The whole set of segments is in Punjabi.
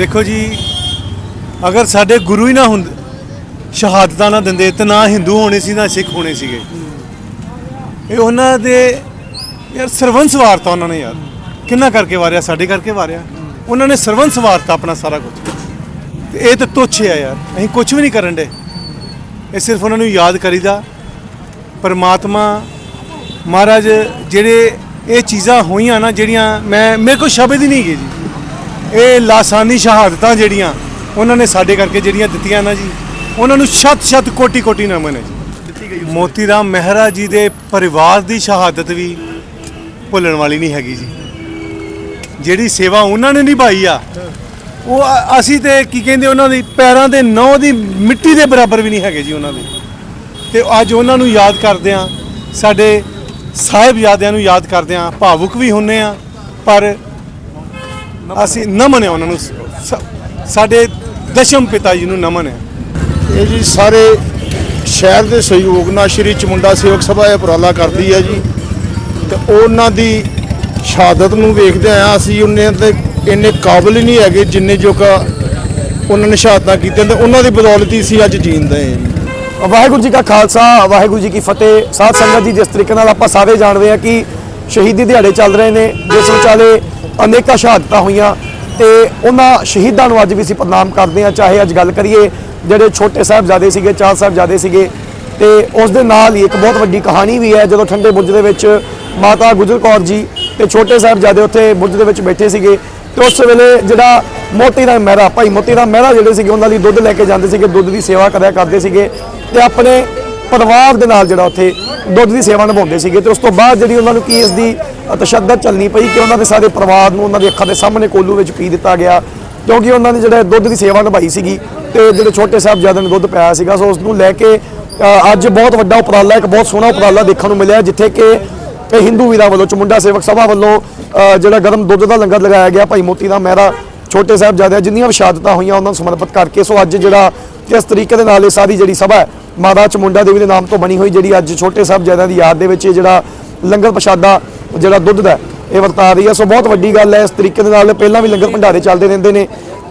ਦੇਖੋ ਜੀ, ਅਗਰ ਸਾਡੇ ਗੁਰੂ ਹੀ ਨਾ ਹੁੰਦੇ, ਸ਼ਹਾਦਤਾਂ ਨਾ ਦਿੰਦੇ, ਤੇ ਨਾ ਹਿੰਦੂ ਹੋਣੇ ਸੀ, ਨਾ ਸਿੱਖ ਹੋਣੇ ਸੀਗੇ। ਇਹ ਉਹਨਾਂ ਦੇ, ਯਾਰ ਸਰਵੰਸ ਵਾਰਤਾ ਉਹਨਾਂ ਨੇ ਯਾਰ। ਕਿੰਨਾ ਕਰਕੇ ਵਾਰਿਆ? ਸਾਡੇ ਕਰਕੇ ਵਾਰਿਆ। ਉਹਨਾਂ ਨੇ ਸਰਵੰਸ ਵਾਰਤਾ ਆਪਣਾ ਸਾਰਾ ਕੁਝ ਤੇ ਇਹ ਤਾਂ ਤੁੱਛ ਆ ਯਾਰ। ਅਸੀਂ ਕੁਝ ਵੀ ਨਹੀਂ ਕਰਨ ਦੇ। ਇਹ ਸਿਰਫ ਉਹਨਾਂ ਨੂੰ ਯਾਦ ਕਰੀਦਾ। ਪਰਮਾਤਮਾ, ਮਹਾਰਾਜ, ਜਿਹੜੇ ਇਹ ਚੀਜ਼ਾਂ ਹੋਈਆਂ ਨਾ, ਜਿਹੜੀਆਂ ਮੈਂ, ਮੇਰੇ ਕੋਲ ਸ਼ਬਦ ਹੀ ਨਹੀਂ ਗਏ ਜੀ। ਇਹ ਲਾਸਾਨੀ ਸ਼ਹਾਦਤਾਂ ਜਿਹੜੀਆਂ ਉਹਨਾਂ ਨੇ ਸਾਡੇ ਕਰਕੇ ਜਿਹੜੀਆਂ ਦਿੱਤੀਆਂ ਨਾ ਜੀ ਉਹਨਾਂ ਨੂੰ ਸ਼ਤ ਸ਼ਤ ਕੋਟੀ ਕੋਟੀ ਨਮਨ ਹੈ ਜੀ। ਮੋਤੀ ਰਾਮ ਮਹਿਰਾ ਜੀ ਦੇ ਪਰਿਵਾਰ ਦੀ ਸ਼ਹਾਦਤ ਵੀ ਭੁੱਲਣ ਵਾਲੀ ਨਹੀਂ ਹੈਗੀ ਜੀ। ਜਿਹੜੀ ਸੇਵਾ ਉਹਨਾਂ ਨੇ ਨਿਭਾਈ ਆ ਉਹ ਅਸੀਂ ਤੇ ਕੀ ਕਹਿੰਦੇ ਉਹਨਾਂ ਦੀ ਪੈਰਾਂ ਦੇ ਨੌ ਦੀ ਮਿੱਟੀ ਦੇ ਬਰਾਬਰ ਵੀ ਨਹੀਂ ਹੈਗੇ ਜੀ ਉਹਨਾਂ ਦੇ। ਤੇ ਅੱਜ ਉਹਨਾਂ ਨੂੰ ਯਾਦ ਕਰਦੇ ਆ ਸਾਡੇ ਸਾਹਿਬਜ਼ਾਦਿਆਂ ਨੂੰ ਯਾਦ ਕਰਦੇ ਆ ਭਾਵੁਕ ਵੀ ਹੁੰਨੇ ਆ ਪਰ ਅਸੀਂ ਨਮਨ ਹੈ ਉਹਨਾਂ ਨੂੰ। ਸ- ਸਾਡੇ ਦਸ਼ਮ ਪਿਤਾ ਜੀ ਨੂੰ ਨਮਨ ਹੈ। ਇਹ ਜੀ ਸਾਰੇ ਸ਼ਹਿਰ ਦੇ ਸਹਿਯੋਗ ਨਾਲ ਸ਼੍ਰੀ ਚਮੁੰਡਾ ਸੇਵਕ ਸਭਾ ਇਹ ਉਪਰਾਲਾ ਕਰਦੀ ਹੈ ਜੀ। ਤੇ ਉਹਨਾਂ ਦੀ ਸ਼ਹਾਦਤ ਨੂੰ ਵੇਖਦੇ ਆ ਅਸੀਂ ਉਹਨੇ ਤੇ ਇੰਨੇ ਕਾਬਲ ਹੀ ਨਹੀਂ ਹੈਗੇ ਜਿੰਨੇ ਜੋ ਕਾ ਉਹਨਾਂ ਨੇ ਸ਼ਹਾਦਤਾਂ ਕੀਤੀਆਂ ਤੇ ਉਹਨਾਂ ਦੀ ਬਦੌਲਤ ਹੀ ਸੀ ਅੱਜ ਜੀਂਦੇ ਹਾਂ ਜੀ। ਵਾਹਿਗੁਰੂ ਜੀ ਕਾ ਖਾਲਸਾ ਵਾਹਿਗੁਰੂ ਜੀ ਕੀ ਫਤਿਹ। ਸਾਧ ਸੰਗਤ ਜੀ ਜਿਸ ਤਰੀਕੇ ਨਾਲ ਆਪਾਂ ਸਾਰੇ ਜਾਣਦੇ ਹਾਂ ਕਿ ਸ਼ਹੀਦੀ ਦਿਹਾੜੇ ਚੱਲ ਰਹੇ ਨੇ ਜਿਸ ਵਿਚਾਲੇ ਅਨੇਕਾਂ ਸ਼ਹਾਦਤਾਂ ਹੋਈਆਂ ਤੇ ਉਹਨਾਂ ਸ਼ਹੀਦਾਂ ਨੂੰ ਅੱਜ ਵੀ ਅਸੀਂ ਪ੍ਰਣਾਮ ਕਰਦੇ ਹਾਂ। ਚਾਹੇ ਅੱਜ ਗੱਲ ਕਰੀਏ, ਜਿਹੜੇ ਛੋਟੇ ਸਾਹਿਬਜ਼ਾਦੇ ਸੀਗੇ, ਚਾਰ ਸਾਹਿਬਜ਼ਾਦੇ ਸੀਗੇ, ਤੇ ਉਸ ਦੇ ਨਾਲ ਹੀ ਇੱਕ ਬਹੁਤ ਵੱਡੀ ਕਹਾਣੀ ਵੀ ਹੈ, ਜਦੋਂ ਠੰਡੇ ਬੁਰਜ ਦੇ ਵਿੱਚ ਮਾਤਾ ਗੁਜਰ ਕੌਰ ਜੀ ਤੇ ਛੋਟੇ ਸਾਹਿਬਜ਼ਾਦੇ ਉੱਥੇ ਬੁਰਜ ਦੇ ਵਿੱਚ ਬੈਠੇ ਸੀਗੇ ਤੇ ਉਸ ਵੇਲੇ ਜਿਹੜਾ ਮੋਤੀ ਰਾਮ ਮਹਿਰਾ, ਭਾਈ ਮੋਤੀ ਰਾਮ ਮਹਿਰਾ ਜਿਹੜੇ ਸੀਗੇ, ਉਹਨਾਂ ਲਈ ਦੁੱਧ ਲੈ ਕੇ ਜਾਂਦੇ ਸੀਗੇ, ਦੁੱਧ ਦੀ ਸੇਵਾ ਕਰਿਆ ਕਰਦੇ ਸੀਗੇ ਤੇ ਆਪਣੇ ਪਰਿਵਾਰ ਦੇ ਨਾਲ ਜਿਹੜਾ ਉੱਥੇ ਦੁੱਧ ਦੀ ਸੇਵਾ ਨਿਭਾਉਂਦੇ ਸੀਗੇ ਤੇ ਉਸ ਤੋਂ ਬਾਅਦ ਜਿਹੜੀ ਉਹਨਾਂ ਨੂੰ ਕੀ ਇਸ ਦੀ ਤਸ਼ੱਦਦ ਚੱਲਣੀ ਪਈ ਕਿ ਉਹਨਾਂ ਦੇ ਸਾਰੇ ਪਰਿਵਾਰ ਨੂੰ ਉਹਨਾਂ ਦੀ ਅੱਖਾਂ ਦੇ ਸਾਹਮਣੇ ਕੋਲੂ ਵਿੱਚ ਪੀ ਦਿੱਤਾ ਗਿਆ, ਕਿਉਂਕਿ ਉਹਨਾਂ ਨੇ ਜਿਹੜਾ ਦੁੱਧ ਦੀ ਸੇਵਾ ਨਿਭਾਈ ਸੀਗੀ ਤੇ ਜਿਹੜੇ ਛੋਟੇ ਸਾਹਿਬਜ਼ਾਦਿਆਂ ਨੂੰ ਦੁੱਧ ਪਿਆਇਆ ਸੀਗਾ, ਸੋ ਉਸ ਨੂੰ ਲੈ ਕੇ ਅੱਜ ਬਹੁਤ ਵੱਡਾ ਉਪਰਾਲਾ, ਇੱਕ ਬਹੁਤ ਸੋਹਣਾ ਉਪਰਾਲਾ ਦੇਖਣ ਨੂੰ ਮਿਲਿਆ, ਜਿੱਥੇ ਕਿ ਇਹ ਹਿੰਦੂ ਵੀਰਾਂ ਵੱਲੋਂ, ਚਮੁੰਡਾ ਸੇਵਕ ਸਭਾ ਵੱਲੋਂ ਜਿਹੜਾ ਗਰਮ ਦੁੱਧ ਦਾ ਲੰਗਰ ਲਗਾਇਆ ਗਿਆ, ਭਾਈ ਮੋਤੀ ਦਾ ਮਹਿਰਾ ਛੋਟੇ ਸਾਹਿਬਜ਼ਾਦਿਆਂ ਜਿੰਨੀਆਂ ਵੀ ਸ਼ਹਾਦਤਾਂ ਹੋਈਆਂ, ਉਹਨਾਂ ਨੂੰ ਸਮਰਪਿਤ ਕਰਕੇ, ਸੋ ਅੱਜ ਜਿਹੜਾ ਕਿਸ ਤਰੀਕੇ ਦੇ ਨਾਲ ਇਹ ਸਾਰੀ ਜਿਹੜੀ ਸਭਾ ਹੈ, ਮਾਤਾ ਚਮੁੰਡਾ ਦੇਵੀ ਦੇ ਨਾਮ ਤੋਂ ਬਣੀ ਹੋਈ ਜਿਹੜੀ ਅੱਜ ਛੋਟੇ ਸਾਹਿਬਜ਼ਾਦਿਆਂ ਦੀ ਯਾਦ ਦੇ ਵਿੱਚ ਇਹ ਜਿਹੜਾ ਲੰਗਰ ਪ੍ਰਸ਼ਾਦਾ, ਜਿਹੜਾ ਦੁੱਧ ਦਾ ਇਹ ਵਰਤਾ ਰਹੀ ਹੈ। ਸੋ ਬਹੁਤ ਵੱਡੀ ਗੱਲ ਹੈ, ਇਸ ਤਰੀਕੇ ਦੇ ਨਾਲ ਪਹਿਲਾਂ ਵੀ ਲੰਗਰ ਭੰਡਾਰੇ ਚੱਲਦੇ ਰਹਿੰਦੇ ਨੇ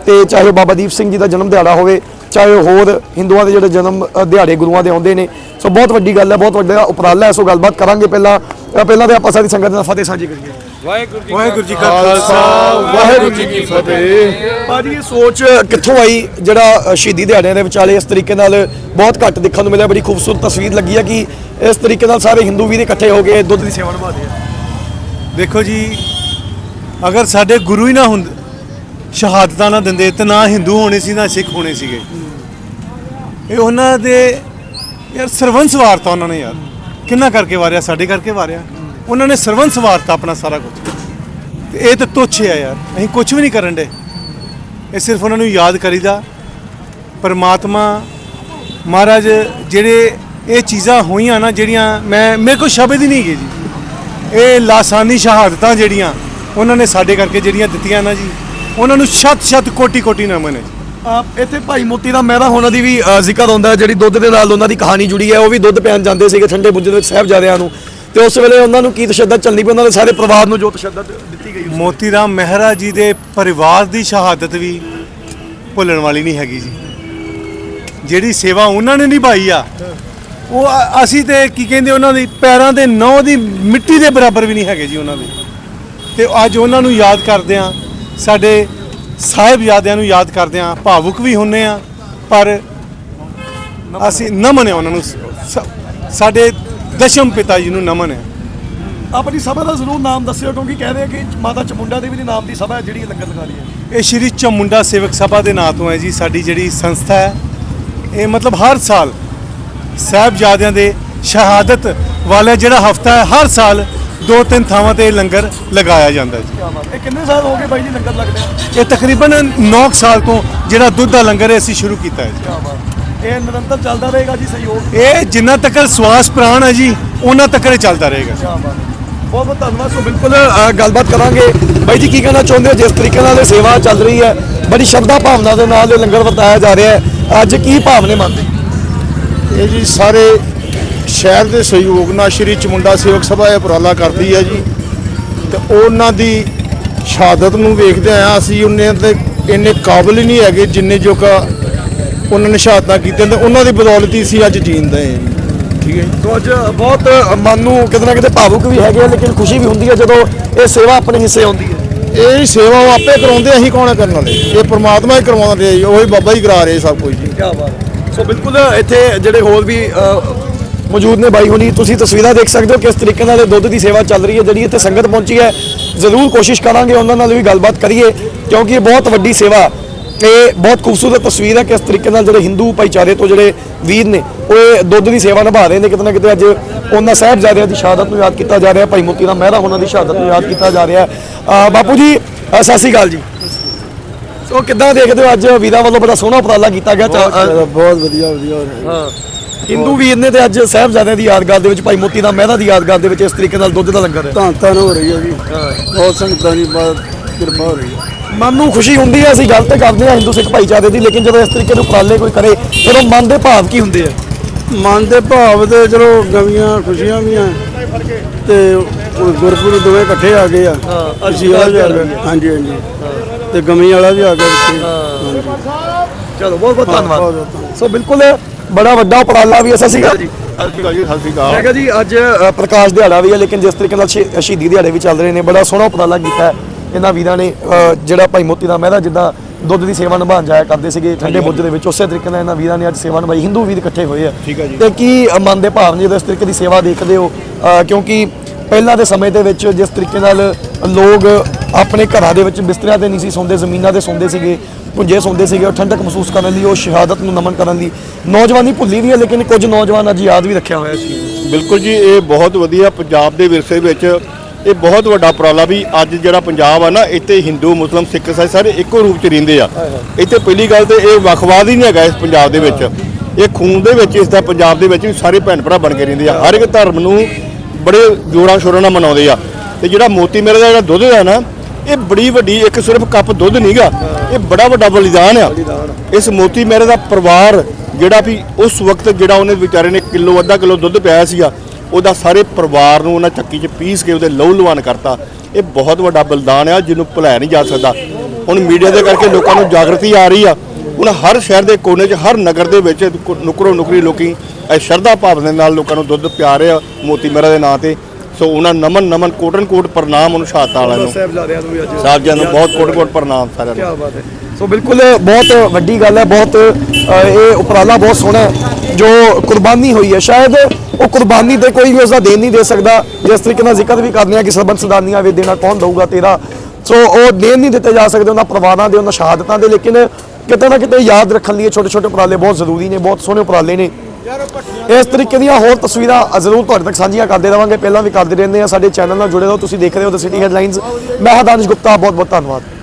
ਤੇ ਚਾਹੇ ਉਹ ਬਾਬਾ ਦੀਪ ਸਿੰਘ ਜੀ ਦਾ ਜਨਮ ਦਿਹਾੜਾ ਹੋਵੇ, ਚਾਹੇ ਉਹ ਹੋਰ ਹਿੰਦੂਆਂ ਦੇ ਜਿਹੜੇ ਜਨਮ ਦਿਹਾੜੇ ਗੁਰੂਆਂ ਦੇ ਆਉਂਦੇ ਨੇ। ਸੋ ਬਹੁਤ ਵੱਡੀ ਗੱਲ ਹੈ, ਬਹੁਤ ਵੱਡਾ ਉਪਰਾਲਾ ਹੈ। ਸੋ ਗੱਲਬਾਤ ਕਰਾਂਗੇ ਪਹਿਲਾਂ ਪਹਿਲਾਂ ਤੇ ਆਪਾਂ ਸਾਰੀ ਸੰਗਤ ਨਾਲ ਫਤਿਹ ਸਾਂਝੀ ਕਰੀਏ। ਵਾਹਿਗੁਰੂ ਜੀ ਕਾ ਖਾਲਸਾ ਵਾਹਿਗੁਰੂ ਜੀ ਕੀ ਫਤਿਹ। ਭਾਜੀ ਇਹ ਸੋਚ ਕਿੱਥੋਂ ਆਈ? ਜਿਹੜਾ ਸ਼ਹੀਦੀ ਦਿਹਾੜਿਆਂ ਦੇ ਵਿਚਾਲੇ ਇਸ ਤਰੀਕੇ ਨਾਲ ਬਹੁਤ ਘੱਟ ਦੇਖਣ ਨੂੰ ਮਿਲਿਆ ਬੜੀ ਖੂਬਸੂਰਤ ਤਸਵੀਰ ਲੱਗੀ ਹੈ ਕਿ ਇਸ ਤਰੀਕੇ ਨਾਲ ਸਾਰੇ ਹਿੰਦੂ ਵੀਰ ਇਕੱਠੇ ਹੋ ਕੇ ਦੁੱਧ ਦੀ ਸੇਵਾ ਨਿਭਾਉਂਦੇ ਆ। ਦੇਖੋ ਜੀ ਅਗਰ ਸਾਡੇ ਗੁਰੂ ਹੀ ਨਾ ਹੁੰਦੇ ਸ਼ਹਾਦਤਾਂ ਨਾ ਦਿੰਦੇ ਤੇ ਨਾ ਹਿੰਦੂ ਹੋਣੇ ਸੀ ਨਾ ਸਿੱਖ ਹੋਣੇ ਸੀਗੇ। ਇਹ ਉਹਨਾਂ ਦੇ ਯਾਰ ਸਰਵੰਸ ਵਾਰਤਾ ਉਹਨਾਂ ਨੇ ਯਾਰ। ਕਿੰਨਾ ਕਰਕੇ ਵਾਰਿਆ? ਸਾਡੇ ਕਰਕੇ ਵਾਰਿਆ? ਉਹਨਾਂ ਨੇ ਸਰਵੰਸ ਵਾਰਤਾ ਆਪਣਾ ਸਾਰਾ ਕੁਝ ਤੇ ਇਹ ਤਾਂ ਤੁੱਛ ਆ ਯਾਰ। ਅਸੀਂ ਕੁਝ ਵੀ ਨਹੀਂ ਕਰਨ ਦੇ। ਇਹ ਸਿਰਫ ਉਹਨਾਂ ਨੂੰ ਯਾਦ ਕਰੀਦਾ। ਪਰਮਾਤਮਾ, ਮਹਾਰਾਜ, ਜਿਹੜੇ ਇਹ ਚੀਜ਼ਾਂ ਹੋਈਆਂ ਨਾ, ਜਿਹੜੀਆਂ ਮੈਂ, ਮੇਰੇ ਕੋਲ ਸ਼ਬਦ ਹੀ ਨਹੀਂ ਗਏ ਜੀ। ਇਹ ਲਾਸਾਨੀ ਸ਼ਹਾਦਤਾਂ ਜਿਹੜੀਆਂ ਉਹਨਾਂ ਨੇ ਸਾਡੇ ਕਰਕੇ ਜਿਹੜੀਆਂ ਦਿੱਤੀਆਂ ਨਾ ਜੀ, ਉਹਨਾਂ ਨੂੰ ਸ਼ਤ ਸ਼ਤ ਕੋਟੀ ਕੋਟੀ ਨਮਨ ਹੈ ਜੀ। ਇੱਥੇ ਭਾਈ ਮੋਤੀ ਦਾ ਮਹਿਰਾ ਹੋਣਾ ਦੀ ਵੀ ਜ਼ਿਕਰ ਹੁੰਦਾ, ਜਿਹੜੀ ਦੁੱਧ ਦੇ ਨਾਲ ਉਹਨਾਂ ਦੀ ਕਹਾਣੀ ਜੁੜੀ ਹੈ, ਉਹ ਵੀ ਦੁੱਧ ਪਿਆਣ ਜਾਂਦੇ ਸੀਗੇ ਠੰਡੇ ਬੁੱਝ ਦੇ ਵਿੱਚ ਸਾਹਿਬਜ਼ਾਦਿਆਂ ਨੂੰ। ਤੇ ਉਸ ਵੇਲੇ ਉਹਨਾਂ ਨੂੰ ਕੀ ਤਸ਼ੱਦਦ ਚੱਲਣੀ ਪਈ? ਉਹਨਾਂ ਦੇ ਸਾਰੇ ਪਰਿਵਾਰ ਨੂੰ ਜੋ ਤਸ਼ੱਦਦ ਦਿੱਤੀ ਗਈ ਮੋਤੀ ਰਾਮ ਮਹਿਰਾ ਜੀ ਦੇ ਪਰਿਵਾਰ ਦੀ ਸ਼ਹਾਦਤ ਵੀ ਭੁੱਲਣ ਵਾਲੀ ਨਹੀਂ ਹੈਗੀ ਜੀ। ਜਿਹੜੀ ਸੇਵਾ ਉਹਨਾਂ ਨੇ ਨਿਭਾਈ ਆ ਉਹ ਅਸੀਂ ਤੇ ਕੀ ਕਹਿੰਦੇ ਉਹਨਾਂ ਦੀ ਪੈਰਾਂ ਦੇ ਨੌ ਦੀ ਮਿੱਟੀ ਦੇ ਬਰਾਬਰ ਵੀ ਨਹੀਂ ਹੈਗੇ ਜੀ ਉਹਨਾਂ ਦੇ। ਤੇ ਅੱਜ ਉਹਨਾਂ ਨੂੰ ਯਾਦ ਕਰਦੇ ਆ ਸਾਡੇ ਸਾਹਿਬਜ਼ਾਦਿਆਂ ਨੂੰ ਯਾਦ ਕਰਦੇ ਆ ਭਾਵੁਕ ਵੀ ਹੁੰਨੇ ਆ ਪਰ ਅਸੀਂ ਨਮਨ ਹੈ ਉਹਨਾਂ ਨੂੰ। ਸਾਡੇ ਦਸ਼ਮ ਪਿਤਾ ਜੀ ਨੂੰ ਨਮਨ ਹੈ। ਆਪਣੀ ਸਭਾ ਦਾ ਜ਼ਰੂਰ ਨਾਮ ਦੱਸਿਓ ਕਿਉਂਕਿ ਕਹਿੰਦੇ ਆ ਕਿ ਮਾਤਾ ਚਮੁੰਡਾ ਦੇਵੀ ਦੇ ਨਾਮ ਦੀ ਸਭਾ ਹੈ ਜਿਹੜੀ ਲੰਗਰ ਲਗਾ ਰਹੀ ਹੈ। ਇਹ ਸ਼੍ਰੀ ਚਮੁੰਡਾ ਸੇਵਕ ਸਭਾ ਦੇ ਨਾਂ ਤੋਂ ਹੈ ਜੀ ਸਾਡੀ ਜਿਹੜੀ ਸੰਸਥਾ ਹੈ ਇਹ ਮਤਲਬ ਹਰ ਸਾਲ ਸਾਹਿਬਜ਼ਾਦਿਆਂ ਦੇ ਸ਼ਹਾਦਤ ਵਾਲਾ ਜਿਹੜਾ ਹਫਤਾ ਹੈ ਹਰ ਸਾਲ ਦੋ ਤਿੰਨ ਥਾਵਾਂ ਤੇ ਇਹ ਲੰਗਰ ਲਗਾਇਆ ਜਾਂਦਾ ਜੀ। ਇਹ ਕਿੰਨੇ ਸਾਲ ਹੋ ਗਏ ਬਾਈ ਜੀ ਲੰਗਰ ਲੱਗਦੇ ਆ? ਇਹ ਤਕਰੀਬਨ 9 ਸਾਲ ਤੋਂ ਜਿਹੜਾ ਦੁੱਧ ਦਾ ਲੰਗਰ ਹੈ ਅਸੀਂ ਸ਼ੁਰੂ ਕੀਤਾ ਹੈ ਜੀ। ਇਹ ਨਿਰੰਤਰ ਚੱਲਦਾ ਰਹੇਗਾ ਜੀ ਸਹਿਯੋਗ। ਇਹ ਜਿੰਨਾ ਤੱਕ ਸਵਾਸ ਪ੍ਰਾਣ ਹੈ ਜੀ ਉਹਨਾਂ ਤੱਕ ਇਹ ਚੱਲਦਾ ਰਹੇਗਾ। ਬਹੁਤ ਬਹੁਤ ਧੰਨਵਾਦ। ਸੋ ਬਿਲਕੁਲ ਗੱਲਬਾਤ ਕਰਾਂਗੇ। ਬਾਈ ਜੀ ਕੀ ਕਹਿਣਾ ਚਾਹੁੰਦੇ ਹੋ? ਜਿਸ ਤਰੀਕੇ ਨਾਲ ਇਹ ਸੇਵਾ ਚੱਲ ਰਹੀ ਹੈ ਬੜੀ ਸ਼ਰਧਾ ਭਾਵਨਾ ਦੇ ਨਾਲ ਇਹ ਲੰਗਰ ਵਰਤਾਇਆ ਜਾ ਰਿਹਾ ਹੈ। ਅੱਜ ਕੀ ਭਾਵਨੇ ਮੰਨਦੇ? ਇਹ ਜੀ ਸਾਰੇ ਸ਼ਹਿਰ ਦੇ ਸਹਿਯੋਗ ਨਾਲ ਸ਼੍ਰੀ ਚਮੁੰਡਾ ਸੇਵਕ ਸਭਾ ਇਹ ਉਪਰਾਲਾ ਕਰਦੀ ਹੈ ਜੀ। ਤੇ ਉਹਨਾਂ ਦੀ ਸ਼ਹਾਦਤ ਨੂੰ ਵੇਖਦੇ ਆ ਅਸੀਂ ਉਹਨੇ ਤੇ ਇੰਨੇ ਕਾਬਲ ਹੀ ਨਹੀਂ ਹੈਗੇ ਜਿੰਨੇ ਜੋ ਕਾ ਉਹਨਾਂ ਨੇ ਸ਼ਹਾਦਤਾਂ ਕੀਤੀਆਂ ਤੇ ਉਹਨਾਂ ਦੀ ਬਦੌਲਤ ਹੀ ਸੀ ਅੱਜ ਜੀਂਦੇ ਹਾਂ ਠੀਕ ਹੈ ਜੀ? ਅੱਜ ਬਹੁਤ ਮਨ ਨੂੰ ਕਿਤੇ ਨਾ ਕਿਤੇ ਭਾਵੁਕ ਵੀ ਹੈਗੇ ਆ, ਲੇਕਿਨ ਖੁਸ਼ੀ ਵੀ ਹੁੰਦੀ ਹੈ ਜਦੋਂ ਇਹ ਸੇਵਾ ਆਪਣੇ ਹਿੱਸੇ ਆਉਂਦੀ ਹੈ ਇਹ ਸੇਵਾ ਉਹ ਆਪੇ ਕਰਾਉਂਦੇ ਅਸੀਂ ਕੌਣ ਹੈ ਕਰਨ ਵਾਲੇ? ਇਹ ਪ੍ਰਮਾਤਮਾ ਹੀ ਕਰਵਾਉਂਦੇ ਆ ਜੀ, ਉਹੀ ਬਾਬਾ ਹੀ ਕਰਾ ਰਹੇ ਸਭ ਕੁਝ ਜੀ। ਕੀ ਬਾਤ ਸੋ ਬਿਲਕੁਲ ਇੱਥੇ ਜਿਹੜੇ ਹੋਰ ਵੀ ਮੌਜੂਦ ਨੇ ਬਾਈ ਹੋਣੀ, ਤੁਸੀਂ ਤਸਵੀਰਾਂ ਦੇਖ ਸਕਦੇ ਹੋ ਕਿਸ ਤਰੀਕੇ ਨਾਲ ਇਹ ਦੁੱਧ ਦੀ ਸੇਵਾ ਚੱਲ ਰਹੀ ਹੈ, ਜਿਹੜੀ ਇੱਥੇ ਸੰਗਤ ਪਹੁੰਚੀ ਹੈ। ਜ਼ਰੂਰ ਕੋਸ਼ਿਸ਼ ਕਰਾਂਗੇ ਉਹਨਾਂ ਨਾਲ ਵੀ ਗੱਲਬਾਤ ਕਰੀਏ, ਕਿਉਂਕਿ ਇਹ ਬਹੁਤ ਵੱਡੀ ਸੇਵਾ ਇਹ ਬਹੁਤ ਖੂਬਸੂਰਤ ਤਸਵੀਰ ਹੈ ਕਿਸ ਤਰੀਕੇ ਨਾਲ ਜਿਹੜੇ ਹਿੰਦੂ ਭਾਈਚਾਰੇ ਤੋਂ ਜਿਹੜੇ ਵੀਰ ਨੇ ਉਹ ਦੁੱਧ ਦੀ ਸੇਵਾ ਨਿਭਾ ਰਹੇ ਨੇ। ਕਿਤੇ ਨਾ ਕਿਤੇ ਅੱਜ ਉਹਨਾਂ ਸਾਹਿਬਜ਼ਾਦਿਆਂ ਦੀ ਸ਼ਹਾਦਤ ਨੂੰ ਯਾਦ ਕੀਤਾ ਜਾ ਰਿਹਾ ਭਾਈ ਮੋਤੀ ਰਾਮ ਮਹਿਰਾ ਉਹਨਾਂ ਦੀ ਸ਼ਹਾਦਤ ਨੂੰ ਯਾਦ ਕੀਤਾ ਜਾ ਰਿਹਾ। ਬਾਪੂ ਜੀ ਸਤਿ ਸ਼੍ਰੀ ਅਕਾਲ ਜੀ। ਸੋ ਕਿੱਦਾਂ ਦੇਖਦੇ ਹੋ ਅੱਜ ਵੀਰਾਂ ਵੱਲੋਂ ਬੜਾ ਸੋਹਣਾ ਉਪਰਾਲਾ ਕੀਤਾ ਗਿਆ? ਬਹੁਤ ਵਧੀਆ ਵਧੀਆ ਹਿੰਦੂ ਵੀਰ ਨੇ ਤੇ ਅੱਜ ਸਾਹਿਬਜ਼ਾਦਿਆਂ ਦੀ ਯਾਦਗਾਰ ਦੇ ਵਿੱਚ ਭਾਈ ਮੋਤੀ ਰਾਮ ਮਹਿਰਾ ਦੀ ਯਾਦਗਾਰ ਦੇ ਵਿੱਚ ਇਸ ਤਰੀਕੇ ਨਾਲ ਦੁੱਧ ਦਾ ਲੰਗਰ ਹੈ। ਧੰਨ ਧੰਨ ਹੋ ਰਹੀ ਹੈ ਜੀ। ਬਹੁਤ ਸੰਗਤਾਂ ਦੀ ਕਿਰਪਾ ਹੋ ਰਹੀ ਹੈ। ਮਨ ਨੂੰ ਖੁਸ਼ੀ ਹੁੰਦੀ ਹੈ ਅਸੀਂ ਗੱਲ ਤੇ ਕਰਦੇ ਹਾਂ ਹਿੰਦੂ ਸਿੱਖ ਭਾਈਚਾਰੇ ਦੀ ਲੇਕਿਨ ਜਦੋਂ ਇਸ ਤਰੀਕੇ ਦੇ ਉਪਰਾਲੇ ਕੋਈ ਕਰੇ ਫਿਰ ਉਹ ਮਨ ਦੇ ਭਾਵ ਕੀ ਹੁੰਦੇ ਆ? ਮਨ ਦੇ ਭਾਵ ਤੇ ਚਲੋ ਗਮੀਆਂ ਖੁਸ਼ੀਆਂ ਵੀ ਆ ਤੇ ਹੁਣ ਗੁਰਪੁਰਬ ਦੋਵੇਂ ਇਕੱਠੇ ਆ ਗਏ ਆ। ਵਾਲਾ ਵੀ ਆ ਗਿਆ। ਹਾਂਜੀ ਹਾਂਜੀ। ਤੇ ਗਮੀ ਵਾਲਾ ਵੀ ਆ ਗਿਆ ਵਿੱਚ। ਚਲੋ ਬਹੁਤ ਬਹੁਤ ਧੰਨਵਾਦ। ਸੋ ਬਿਲਕੁਲ ਬੜਾ ਵੱਡਾ ਉਪਰਾਲਾ ਵੀ ਹੈ ਸ਼੍ਰੀ ਅਕਾਲ ਜੀ ਮੈਂ ਕਿਹਾ ਅੱਜ ਪ੍ਰਕਾਸ਼ ਦਿਹਾੜਾ ਵੀ ਹੈ ਲੇਕਿਨ ਜਿਸ ਤਰੀਕੇ ਨਾਲ ਸ਼ਹੀ- ਸ਼ਹੀਦੀ ਦਿਹਾੜੇ ਵੀ ਚੱਲ ਰਹੇ ਨੇ ਬੜਾ ਸੋਹਣਾ ਉਪਰਾਲਾ ਕੀਤਾ ਹੈ। ਇਹਨਾਂ ਵੀਰਾਂ ਨੇ ਜਿਹੜਾ ਭਾਈ ਮੋਤੀ ਰਾਮ ਮਹਿਰਾ ਜਿੱਦਾਂ ਦੁੱਧ ਦੀ ਸੇਵਾ ਨਿਭਾਉਣ ਜਾਇਆ ਕਰਦੇ ਸੀਗੇ ਠੰਡੇ ਬੁੱਝ ਦੇ ਵਿੱਚ ਉਸੇ ਤਰੀਕੇ ਨਾਲ ਇਹਨਾਂ ਵੀਰਾਂ ਨੇ ਅੱਜ ਸੇਵਾ ਨਿਭਾਈ। ਹਿੰਦੂ ਵੀਰ ਇਕੱਠੇ ਹੋਏ ਆ। ਤੇ ਕੀ ਮਨ ਦੇ ਭਾਵ ਨੇ ਜਦੋਂ ਇਸ ਤਰੀਕੇ ਦੀ ਸੇਵਾ ਦੇਖਦੇ ਹੋ? ਕਿਉਂਕਿ ਪਹਿਲਾਂ ਦੇ ਸਮੇਂ ਦੇ ਵਿੱਚ ਜਿਸ ਤਰੀਕੇ ਨਾਲ ਲੋਕ ਆਪਣੇ ਘਰਾਂ ਦੇ ਵਿੱਚ ਬਿਸਤਰਿਆਂ ਤੇ ਨਹੀਂ ਸੀ ਸੌਂਦੇ ਜ਼ਮੀਨਾਂ ਤੇ ਸੌਂਦੇ ਸੀਗੇ ਪੁੰਜੇ ਸੌਂਦੇ ਸੀਗੇ ਉਹ ਠੰਡਕ ਮਹਿਸੂਸ ਕਰਨ ਲਈ ਉਹ ਸ਼ਹਾਦਤ ਨੂੰ ਨਮਨ ਕਰਨ ਲਈ। ਨੌਜਵਾਨੀ ਭੁੱਲੀ ਵੀ ਹੈ ਲੇਕਿਨ ਕੁਝ ਨੌਜਵਾਨ ਅੱਜ ਯਾਦ ਵੀ ਰੱਖਿਆ ਹੋਇਆ ਸੀ। ਬਿਲਕੁਲ ਜੀ ਇਹ ਬਹੁਤ ਵਧੀਆ ਪੰਜਾਬ ਦੇ ਵਿਰਸੇ ਵਿੱਚ ਇਹ ਬਹੁਤ ਵੱਡਾ ਉਪਰਾਲਾ ਵੀ ਅੱਜ ਜਿਹੜਾ ਪੰਜਾਬ ਆ ਨਾ ਇੱਥੇ ਹਿੰਦੂ ਮੁਸਲਮ ਸਿੱਖ ਇਸਾਈ ਸਾਰੇ ਇੱਕੋ ਰੂਪ ਚ ਰਹਿੰਦੇ ਆ। ਇੱਥੇ ਪਹਿਲੀ ਗੱਲ ਤੇ ਇਹ ਵੱਖਵਾਦ ਹੀ ਨਹੀਂ ਹੈਗਾ ਇਸ ਪੰਜਾਬ ਦੇ ਵਿੱਚ। ਇਹ ਖੂਨ ਦੇ ਵਿੱਚ ਇਸ ਦਾ ਪੰਜਾਬ ਦੇ ਵਿੱਚ ਵੀ ਸਾਰੇ ਭੈਣ ਭਰਾ ਬਣ ਕੇ ਰਹਿੰਦੇ ਆ। ਹਰ ਇੱਕ ਧਰਮ ਨੂੰ ਬੜੇ ਜੋਰਾਂ ਸ਼ੋਰਾਂ ਨਾਲ ਮਨਾਉਂਦੇ ਆ। ਤੇ ਜਿਹੜਾ ਮੋਤੀ ਮੇਰਾ ਦਾ ਜਿਹੜਾ ਦੁੱਧ ਹੈ ਨਾ ਇਹ ਬੜੀ ਵੱਡੀ ਇੱਕ ਸਿਰਫ ਕੱਪ ਦੁੱਧ ਨਹੀਂਗਾ ਇਹ ਬੜਾ ਵੱਡਾ ਬਲੀਦਾਨ ਆ। ਇਸ ਮੋਤੀ ਮੇਰੇ ਦਾ ਪਰਿਵਾਰ ਜਿਹੜਾ ਵੀ ਉਸ ਵਕਤ ਜਿਹੜਾ ਉਹਨੇ ਵਿਚਾਰੇ ਨੇ ਕਿਲੋ ਅੱਧਾ ਕਿਲੋ ਦੁੱਧ ਪਿਆਇਆ ਸੀਗਾ ਉਹਦਾ ਸਾਰੇ ਪਰਿਵਾਰ ਨੂੰ ਉਹਨਾਂ ਚੱਕੀ 'ਚ ਪੀਸ ਕੇ ਉਹਦੇ ਲਹੂ ਲੁਹਾਨ ਕਰਤਾ। ਇਹ ਬਹੁਤ ਵੱਡਾ ਬਲਿਦਾਨ ਆ ਜਿਹਨੂੰ ਭੁਲਾਇਆ ਨਹੀਂ ਜਾ ਸਕਦਾ। ਹੁਣ ਮੀਡੀਆ ਦੇ ਕਰਕੇ ਲੋਕਾਂ ਨੂੰ ਜਾਗਰਤੀ ਆ ਰਹੀ ਆ। ਹੁਣ ਹਰ ਸ਼ਹਿਰ ਦੇ ਕੋਨੇ 'ਚ ਹਰ ਨਗਰ ਦੇ ਵਿੱਚ ਨੁਕਰੋ ਨੁਕਰੀ ਲੋਕੀ ਇਹ ਸ਼ਰਧਾ ਭਾਵ ਦੇ ਨਾਲ ਲੋਕਾਂ ਨੂੰ ਦੁੱਧ ਪਿਆ ਰਹੇ ਆ ਮੋਤੀ ਮੇਰਾ ਦੇ ਨਾਂ ਤੇ। ਸੋ ਉਹਨਾਂ ਨਮਨ ਨਮਨ ਕੋਟਨ ਕੋਟ ਪ੍ਰਣਾਮ ਉਹਨੂੰ ਸ਼ਹਾਦਤਾਂ ਵਾਲਿਆਂ ਨੂੰ। ਸਾਹਿਬਜ਼ਾਦਿਆਂ ਨੂੰ ਵੀ ਅੱਜ ਨੂੰ ਬਹੁਤ ਕੋਟ ਕੋਟ ਪ੍ਰਣਾਮ ਸਾਰਿਆਂ ਨੂੰ। ਕੀ ਬਾਤ ਹੈ। ਸੋ ਬਿਲਕੁਲ ਬਹੁਤ ਵੱਡੀ ਗੱਲ ਹੈ ਬਹੁਤ ਇਹ ਉਪਰਾਲਾ ਬਹੁਤ ਸੋਹਣਾ ਜੋ ਕੁਰਬਾਨੀ ਹੋਈ ਹੈ। ਸ਼ਾਇਦ ਉਹ ਕੁਰਬਾਨੀ ਤੇ ਕੋਈ ਵੀ ਉਸਦਾ ਦੇਣ ਨਹੀਂ ਦੇ ਸਕਦਾ। ਜਿਸ ਤਰੀਕੇ ਨਾਲ ਜ਼ਿਕਰ ਵੀ ਕਰਦੇ ਆ ਕਿ ਸਰਬੰਸ ਸਦਾਨੀਆਂ ਵੇ ਦੇਣਾ ਕੌਣ ਦਊਗਾ ਤੇਰਾ। ਸੋ ਉਹ ਦੇਣ ਨਹੀਂ ਦਿੱਤੇ ਜਾ ਸਕਦੇ, ਉਹਨਾਂ ਪਰਿਵਾਰਾਂ ਦੇ, ਉਹਨਾਂ ਸ਼ਹਾਦਤਾਂ ਦੇ, ਲੇਕਿਨ ਕਿਤੇ ਨਾ ਕਿਤੇ ਯਾਦ ਰੱਖਣ ਲਈ ਛੋਟੇ ਛੋਟੇ ਉਪਰਾਲੇ ਬਹੁਤ ਜ਼ਰੂਰੀ ਨੇ, ਬਹੁਤ ਸੋਹਣੇ ਉਪਰਾਲੇ ਨੇ। ਇਸ ਤਰੀਕੇ ਦੀਆਂ ਹੋਰ ਤਸਵੀਰਾਂ ਜ਼ਰੂਰ ਤੁਹਾਡੇ ਤੱਕ ਸਾਂਝੀਆਂ ਕਰਦੇ ਰਵਾਂਗੇ। ਪਹਿਲਾਂ ਵੀ ਕਰਦੇ ਰਹਿੰਦੇ ਆ ਸਾਡੇ ਚੈਨਲ ਨਾਲ ਜੁੜੇ ਰਹੋ, ਤੁਸੀਂ ਦੇਖ ਰਹੇ ਹੋ ਦ ਸਿਟੀ ਹੈਡਲਾਈਨਸ ਮੈਂ ਹਾਂ ਗੁਪਤਾ ਬਹੁਤ ਬਹੁਤ ਧੰਨਵਾਦ।